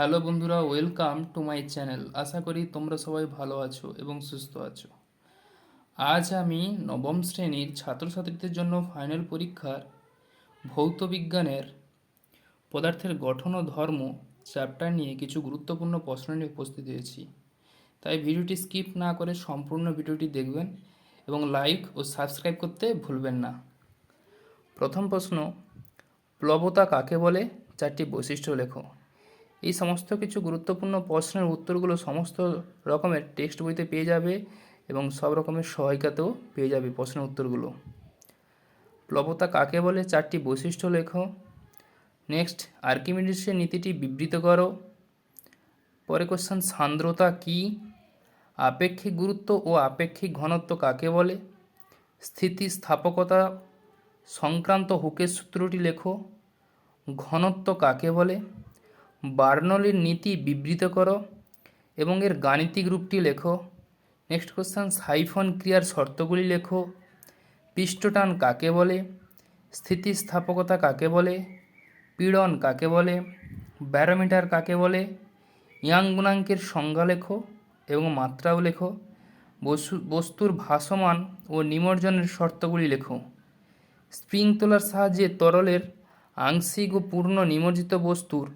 Hello বন্ধুরা, welcome to my channel. আশা করি তোমরা সবাই ভালো আছো এবং সুস্থ আছো। আজ আমি নবম শ্রেণির ছাত্রছাত্রীদের জন্য ফাইনাল পরীক্ষার ভৌত বিজ্ঞানের পদার্থের গঠন ও ধর্ম চ্যাপ্টার নিয়ে কিছু গুরুত্বপূর্ণ প্রশ্ন নিয়ে উপস্থিত হয়েছি। তাই ভিডিওটি স্কিপ না করে সম্পূর্ণ ভিডিওটি দেখবেন এবং লাইক ও সাবস্ক্রাইব করতে ভুলবেন না। প্রথম প্রশ্ন, প্লবতা কাকে বলে? চারটি বৈশিষ্ট্য লেখো। এই সমস্ত কিছু গুরুত্বপূর্ণ প্রশ্নের উত্তরগুলো সমস্ত রকমের টেক্সট বইতে পেয়ে যাবে এবং সব রকমের সহায়িকাতেও পেয়ে যাবে প্রশ্নের উত্তরগুলো। প্লবতা কাকে বলে? চারটি বৈশিষ্ট্য লেখো। নেক্সট, আর্কিমিডিসের নীতিটি বিবৃত করো। পরে কোশ্চেন সান্দ্রতা কি? আপেক্ষিক গুরুত্ব ও আপেক্ষিক ঘনত্ব কাকে বলে? স্থিতিস্থাপকতা সংক্রান্ত হুকের সূত্রটি লেখো। ঘনত্ব কাকে বলে? বার্নলির নীতি বিবৃত করো এবং এর গাণিতিক রূপটি লেখো। নেক্সট কোশ্চেন সাইফন ক্রিয়ার শর্তগুলি লেখো। পৃষ্ঠটান কাকে বলে? স্থিতিস্থাপকতা কাকে বলে? পীড়ন কাকে বলে? ব্যারোমিটার কাকে বলে? ইয়াং গুণাঙ্কের সংজ্ঞা লেখো এবং মাত্রাও লেখো। বস্তু বস্তুর ভাসমান ও নিমজ্জনের শর্তগুলি লেখো। স্প্রিং তোলার সাহায্যে তরলের আংশিক ও পূর্ণ নিমজ্জিত বস্তুর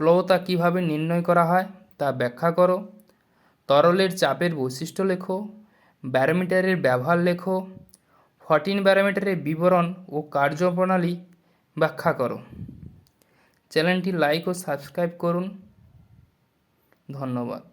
প্লবতা কীভাবে নির্ণয় করা হয় তা ব্যাখ্যা করো। তরলের চাপের বৈশিষ্ট্য লেখো, ব্যারোমিটারের ব্যবহার লেখো ফটিন ব্যারোমিটারের বিবরণ ও কার্যপ্রণালী ব্যাখ্যা করো। চ্যানেলটি লাইক ও সাবস্ক্রাইব করুন। ধন্যবাদ।